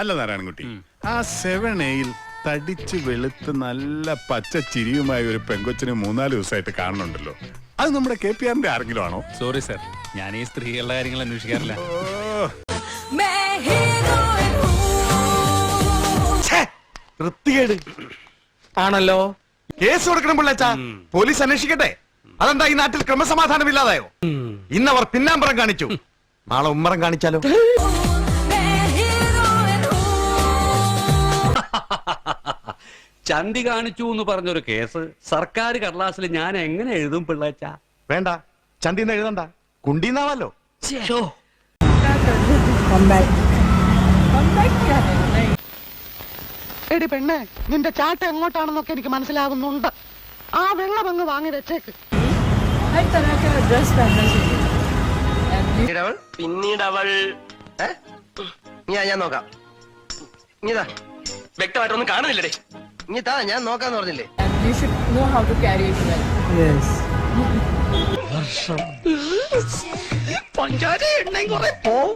അല്ല നാരായണൻകുട്ടി. ആ സെവൻ എയിൽ തടിച്ച് വെളുത്ത് നല്ല പച്ച ചിരിയുമായ ഒരു പെങ്കൊച്ചിനെ മൂന്നാൽ ദിവസമായിട്ട് കാണുന്നുണ്ടല്ലോ. അത് നമ്മുടെ കെ പി ആറിന്റെ ആരെങ്കിലും ആണോ സോറി സർ ഞാൻ ഈ സ്ത്രീകളുടെ കാര്യങ്ങൾ അന്വേഷിക്കാറില്ല. വൃത്തികേട്. ആണല്ലോ. കേസ് കൊടുക്കണം പിള്ളച്ചാ. പോലീസ് അന്വേഷിക്കട്ടെ. അതെന്താ ഈ നാട്ടിൽ ക്രമസമാധാനം ഇല്ലാതായോ ഇന്നവർ പിന്നാമ്പറം കാണിച്ചു. നാളെ ഉമ്മറം കാണിച്ചാലോ? ചന്തി കാണിച്ചു എന്ന് പറഞ്ഞൊരു കേസ് സർക്കാർ കടലാസിൽ ഞാൻ എങ്ങനെ എഴുതും പിള്ളേച്ച? വേണ്ട. ചന്തി എഴുതണ്ട. കുണ്ടിന്നാവല്ലോ എടി പെണ്ണേ നിന്റെ ചാട്ട എങ്ങോട്ടാണെന്നൊക്കെ എനിക്ക് മനസ്സിലാകുന്നുണ്ട് ആ വെള്ളം അങ്ങ് വാങ്ങി വെച്ചേക്ക്. പിന്നീട് അവൾ പിന്നീട് അവൾ ഞാൻ നോക്കാം. ഇതാ. വ്യക്തമായിട്ടൊന്നും കാണുന്നില്ലേ ഇനി താ ഞാൻ നോക്കാന്ന് പറഞ്ഞില്ലേ well. പഞ്ചാര എണ്ണയും കുറെ പോവും